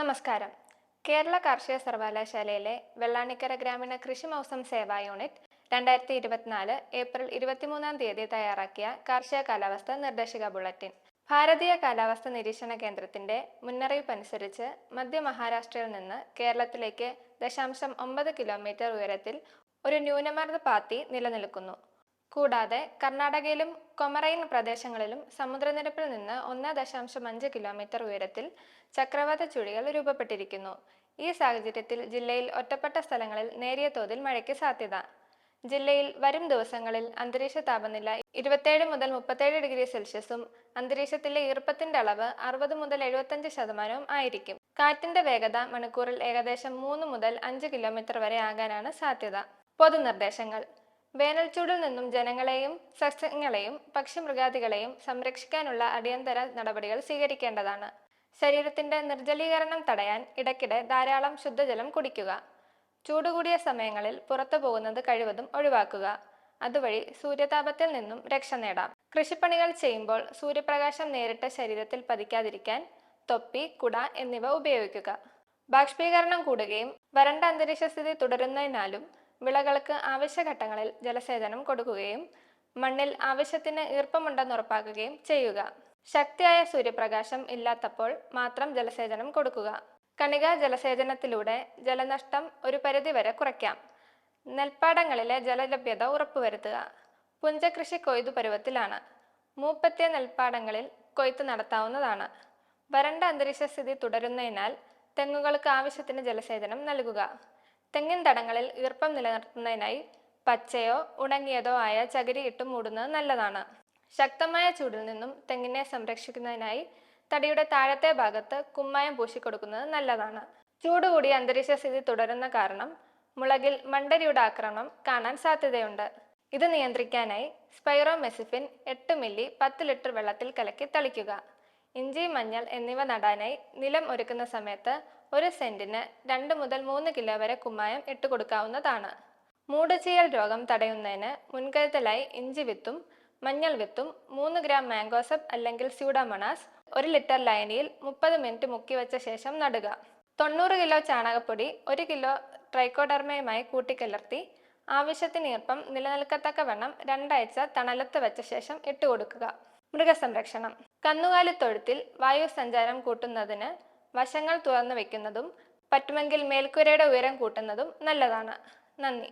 നമസ്കാരം. കേരള കാർഷിക സർവകലാശാലയിലെ വെള്ളാണിക്കര ഗ്രാമീണ കൃഷി മൗസം സേവാ യൂണിറ്റ് രണ്ടായിരത്തി ഇരുപത്തിനാല് ഏപ്രിൽ ഇരുപത്തിമൂന്നാം തീയതി തയ്യാറാക്കിയ കാർഷിക കാലാവസ്ഥ നിർദ്ദേശക ബുള്ളറ്റിൻ. ഭാരതീയ കാലാവസ്ഥ നിരീക്ഷണ കേന്ദ്രത്തിന്റെ മുന്നറിയിപ്പ് അനുസരിച്ച് മധ്യ മഹാരാഷ്ട്രയിൽ നിന്ന് കേരളത്തിലേക്ക് ദശാംശം ഒമ്പത് കിലോമീറ്റർ ഉയരത്തിൽ ഒരു ന്യൂനമർദ്ദ പാത്തി നിലനിൽക്കുന്നു. കൂടാതെ കർണാടകയിലും കൊമറൈൻ പ്രദേശങ്ങളിലും സമുദ്രനിരപ്പിൽ നിന്ന് ഒന്ന് ദശാംശം അഞ്ച് കിലോമീറ്റർ ഉയരത്തിൽ ചക്രവാത ചുഴികൾ രൂപപ്പെട്ടിരിക്കുന്നു. ഈ സാഹചര്യത്തിൽ ജില്ലയിൽ ഒറ്റപ്പെട്ട സ്ഥലങ്ങളിൽ നേരിയ തോതിൽ മഴയ്ക്ക് സാധ്യത. ജില്ലയിൽ വരും ദിവസങ്ങളിൽ അന്തരീക്ഷ താപനില ഇരുപത്തേഴ് മുതൽ മുപ്പത്തേഴ് ഡിഗ്രി സെൽഷ്യസും അന്തരീക്ഷത്തിലെ ഈർപ്പത്തിന്റെ അളവ് അറുപത് മുതൽ എഴുപത്തഞ്ച് ശതമാനവും ആയിരിക്കും. കാറ്റിന്റെ വേഗത മണിക്കൂറിൽ ഏകദേശം മൂന്ന് മുതൽ അഞ്ച് കിലോമീറ്റർ വരെ ആകാനാണ് സാധ്യത. പൊതുനിർദ്ദേശങ്ങൾ. വേനൽച്ചൂടിൽ നിന്നും ജനങ്ങളെയും സസ്യങ്ങളെയും പക്ഷിമൃഗാദികളെയും സംരക്ഷിക്കാനുള്ള അടിയന്തര നടപടികൾ സ്വീകരിക്കേണ്ടതാണ്. ശരീരത്തിന്റെ നിർജലീകരണം തടയാൻ ഇടയ്ക്കിടെ ധാരാളം ശുദ്ധജലം കുടിക്കുക. ചൂടുകൂടിയ സമയങ്ങളിൽ പുറത്തു പോകുന്നത് കഴിവതും ഒഴിവാക്കുക. അതുവഴി സൂര്യതാപത്തിൽ നിന്നും രക്ഷ നേടാം. കൃഷിപ്പണികൾ ചെയ്യുമ്പോൾ സൂര്യപ്രകാശം നേരിട്ട് ശരീരത്തിൽ പതിക്കാതിരിക്കാൻ തൊപ്പി കുട എന്നിവ ഉപയോഗിക്കുക. ബാഷ്പീകരണം കൂടുകയും വരണ്ട അന്തരീക്ഷ സ്ഥിതി തുടരുന്നതിനാലും വിളകൾക്ക് ആവശ്യഘട്ടങ്ങളിൽ ജലസേചനം കൊടുക്കുകയും മണ്ണിൽ ആവശ്യത്തിന് ഈർപ്പമുണ്ടെന്ന് ഉറപ്പാക്കുകയും ചെയ്യുക. ശക്തിയായ സൂര്യപ്രകാശം ഇല്ലാത്തപ്പോൾ മാത്രം ജലസേചനം കൊടുക്കുക. കണിക ജലസേചനത്തിലൂടെ ജലനഷ്ടം ഒരു പരിധിവരെ കുറയ്ക്കാം. നെൽപ്പാടങ്ങളിലെ ജലലഭ്യത ഉറപ്പുവരുത്തുക. പുഞ്ചകൃഷി കൊയ്തു പരുവത്തിലാണ്. മൂപ്പത്തിയ നെൽപ്പാടങ്ങളിൽ കൊയ്ത്ത് നടത്താവുന്നതാണ്. വരണ്ട അന്തരീക്ഷ സ്ഥിതി തുടരുന്നതിനാൽ തെങ്ങുകൾക്ക് ആവശ്യത്തിന് ജലസേചനം നൽകുക. തെങ്ങിൻ തടങ്ങളിൽ ഈർപ്പം നിലനിർത്തുന്നതിനായി പച്ചയോ ഉണങ്ങിയതോ ആയ ചകിരി ഇട്ട് മൂടുന്നത് നല്ലതാണ്. ശക്തമായ ചൂടിൽ നിന്നും തെങ്ങിനെ സംരക്ഷിക്കുന്നതിനായി തടിയുടെ താഴത്തെ ഭാഗത്ത് കുമ്മായം പൂശിക്കൊടുക്കുന്നത് നല്ലതാണ്. ചൂട് കൂടിയ അന്തരീക്ഷ സ്ഥിതി തുടരുന്ന കാരണം മുളകിൽ മണ്ടരിയുടെ ആക്രമണം കാണാൻ സാധ്യതയുണ്ട്. ഇത് നിയന്ത്രിക്കാനായി സ്പൈറോമെസിഫിൻ എട്ട് മില്ലി പത്ത് ലിറ്റർ വെള്ളത്തിൽ കലക്കി തളിക്കുക. ഇഞ്ചി മഞ്ഞൾ എന്നിവ നടാനായി നിലം ഒരുക്കുന്ന സമയത്ത് ഒരു സെന്റിന് രണ്ട് മുതൽ മൂന്ന് കിലോ വരെ കുമ്മായം ഇട്ട് കൊടുക്കാവുന്നതാണ്. മൂടുചീയൽ രോഗം തടയുന്നതിന് മുൻകരുതലായി ഇഞ്ചി വിത്തും മഞ്ഞൾ വിത്തും മൂന്ന് ഗ്രാം മാംഗോസപ്പ് അല്ലെങ്കിൽ സ്യൂഡാമണാസ് ഒരു ലിറ്റർ ലൈനിയിൽ മുപ്പത് മിനിറ്റ് മുക്കി വെച്ച ശേഷം നടുക. തൊണ്ണൂറ് കിലോ ചാണകപ്പൊടി ഒരു കിലോ ട്രൈക്കോഡർമയുമായി കൂട്ടിക്കലർത്തി ആവശ്യത്തിന് ഈർപ്പം നിലനിൽക്കത്തക്കവണ്ണം രണ്ടാഴ്ച തണലത്ത് വെച്ച ശേഷം ഇട്ടുകൊടുക്കുക മൃഗസംരക്ഷണം. കന്നുകാലി തൊഴുത്തിൽ വായു സഞ്ചാരം കൂട്ടുന്നതിന് വശങ്ങൾ തുറന്നു വെക്കുന്നതും പറ്റുമെങ്കിൽ മേൽക്കൂരയുടെ ഉയരം കൂട്ടുന്നതും നല്ലതാണ്. നന്ദി.